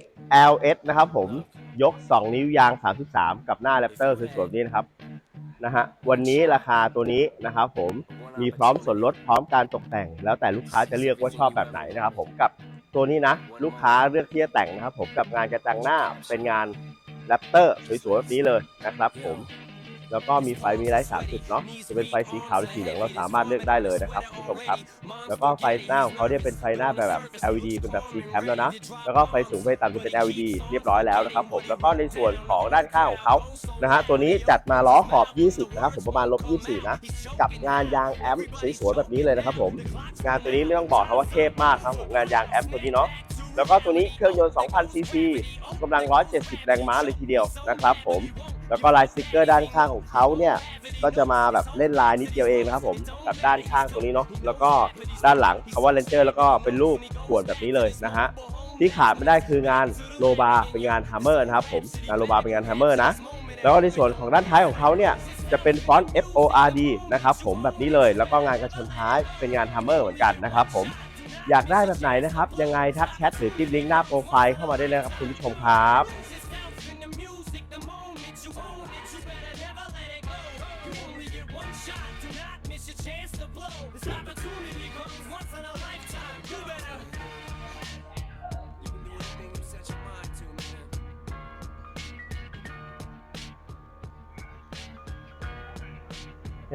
XLS นะครับผมยก 2 นิ้วยาง 33 กับหน้าแรปเตอร์สวยๆนี้นะครับนะฮะวันนี้ราคาตัวนี้นะครับผมมีพร้อมส่วนลดพร้อมการตกแต่ง แล้วแต่ลูกค้าจะเลือกว่าชอบแบบไหนนะครับผมกับตัวนี้นะลูกค้าเลือกที่จะแต่งนะครับผมกับงานกระจังหน้าเป็นงานแรปเตอร์สวยๆแบบนี้เลยนะครับผม แล้วก็มีไฟมีไลท์สามจุดเนาะจะเป็นไฟสีขาวหรือสีเหลืองเราสามารถเลือกได้เลยนะครับคุณผู้ชมครับ แล้วก็ไฟหน้าของเขาเนี่ยเป็นไฟหน้าแบบ LED เป็นแบบ C cam แล้วนะ แล้วก็ไฟสูงไฟต่ำจะเป็น LED เรียบร้อยแล้วนะครับผมแล้วก็ในส่วนของด้านข้างของเขานะฮะตัวนี้จัดมาล้อขอบ 20 นะครับผมประมาณลบ 24 นะ กับงานยางแอมป์สวยๆแบบนี้เลยนะครับผมงานตัวนี้ไม่ต้องบอกครับว่าเทพมากครับผมงานยางแอมตัวนี้เนาะแล้วก็ตัวนี้เครื่องยนต์ 2,000 ซีซีกำลัง 170 แรงม้าเลยทีเดียวนะครับผม แล้วก็ลายสติกเกอร์ด้านข้างของเขาเนี่ยก็จะมาแบบเล่นลายนิดเดียวเองนะครับผมกับด้านข้างตรงนี้เนาะแล้วก็ด้านหลังคำว่าเลนเจอร์แล้วก็เป็นรูปขวดแบบนี้เลยนะฮะที่ขาดไม่ได้คืองานโลบาเป็นงานฮัมเมอร์นะครับผมงานโลบาเป็นงานฮัมเมอร์นะแล้วก็ในส่วนของด้านท้ายของเขาเนี่ยจะเป็นฟอนต์ F O R D นะครับผมแบบนี้เลยแล้วก็งานกระชนท้ายเป็นงานฮัมเมอร์เหมือนกันนะครับผมอยากได้แบบไหนนะครับ ยังไงทักแชทหรือจิ้มลิงก์หน้าโปรไฟล์เข้ามาได้เลยครับคุณผู้ชมครับ better never let it go. You only get one shot, do not miss your chance to blow. This opportunity.